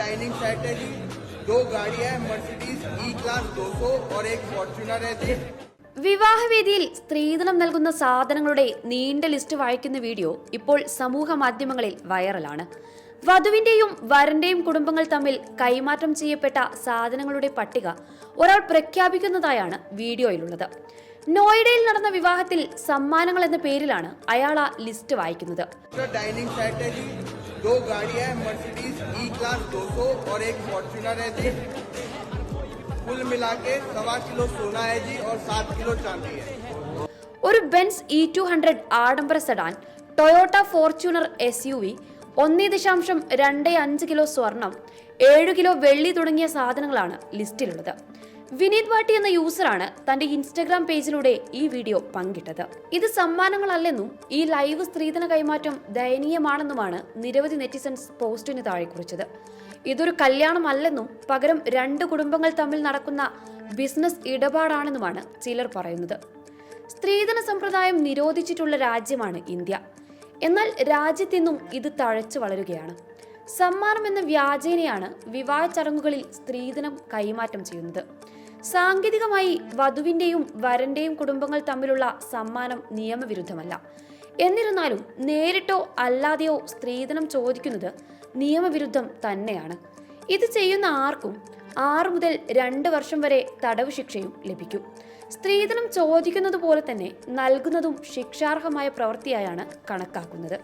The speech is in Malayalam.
डाइनिंग सेट है जी दो गाड़ियां हैं मर्सिडीज ई क्लास 200 और एक फॉर्च्यूनर है जी വിവാഹവേദിയിൽ സ്ത്രീധനം നൽകുന്ന സാധനങ്ങളുടെ നീണ്ട ലിസ്റ്റ് വായിക്കുന്ന വീഡിയോ ഇപ്പോൾ സമൂഹ മാധ്യമങ്ങളിൽ വൈറലാണ് വധുവിന്റെയും വരന്റെയും കുടുംബങ്ങൾ തമ്മിൽ കൈമാറ്റം ചെയ്യപ്പെട്ട സാധനങ്ങളുടെ പട്ടിക ഒരാൾ പ്രഖ്യാപിക്കുന്നതായാണ് വീഡിയോയിലുള്ളത് നോയിഡയിൽ നടന്ന വിവാഹത്തിൽ സമ്മാനങ്ങൾ എന്ന പേരിലാണ് അയാൾ ആ ലിസ്റ്റ് വായിക്കുന്നത് तो डाइनिंग सेट है जी दो गाड़ियां हैं मर्सिडीज ई क्लास 200 और एक फॉर्च्यूनर है जी कुल मिला के सवा किलो सोना है जी और सात किलो चांदी है ഒരു ബെൻസ് ഇ ടു ഹൺഡ്രഡ് ആഡംബര sedan Toyota Fortuner S U V ഒന്നേ ദശാംശം രണ്ട് അഞ്ച് കിലോ സ്വർണം ഏഴ് കിലോ വെള്ളി തുടങ്ങിയ സാധനങ്ങളാണ് ലിസ്റ്റിലുള്ളത് വിനീത് വാട്ടി എന്ന യൂസറാണ് തന്റെ ഇൻസ്റ്റഗ്രാം പേജിലൂടെ ഈ വീഡിയോ പങ്കിട്ടത്. ഇത് സമ്മാനങ്ങളല്ലെന്നും ഈ ലൈവ് സ്ത്രീധന കൈമാറ്റം ദയനീയമാണെന്നുമാണ് നിരവധി നെറ്റിസൺസ് പോസ്റ്റിന് താഴെ കുറിച്ചത്. ഇതൊരു കല്യാണമല്ലെന്നും പകരം രണ്ട് കുടുംബങ്ങൾ തമ്മിൽ നടക്കുന്ന ബിസിനസ് ഇടപാടാണെന്നുമാണ് ചിലർ പറയുന്നത്. സ്ത്രീധന സമ്പ്രദായം നിരോധിച്ചിട്ടുള്ള രാജ്യമാണ് ഇന്ത്യ. എന്നാൽ രാജ്യത്തിന്നും ഇത് തഴച്ചു വളരുകയാണ്. സമ്മാനം എന്ന വ്യാജേനയാണ് വിവാഹ ചടങ്ങുകളിൽ സ്ത്രീധനം കൈമാറ്റം ചെയ്യുന്നത്. സാങ്കേതികമായി വധുവിന്റെയും വരന്റെയും കുടുംബങ്ങൾ തമ്മിലുള്ള സമ്മാനം നിയമവിരുദ്ധമല്ല. എന്നിരുന്നാലും നേരിട്ടോ അല്ലാതെയോ സ്ത്രീധനം ചോദിക്കുന്നത് നിയമവിരുദ്ധം തന്നെയാണ്. ഇത് ചെയ്യുന്ന ആർക്കും ആറ് മുതൽ രണ്ട് വർഷം വരെ തടവ് ശിക്ഷയും ലഭിക്കും. സ്ത്രീധനം ചോദിക്കുന്നത് പോലെ തന്നെ നൽകുന്നതും ശിക്ഷാർഹമായ പ്രവൃത്തിയായാണ് കണക്കാക്കുന്നത്.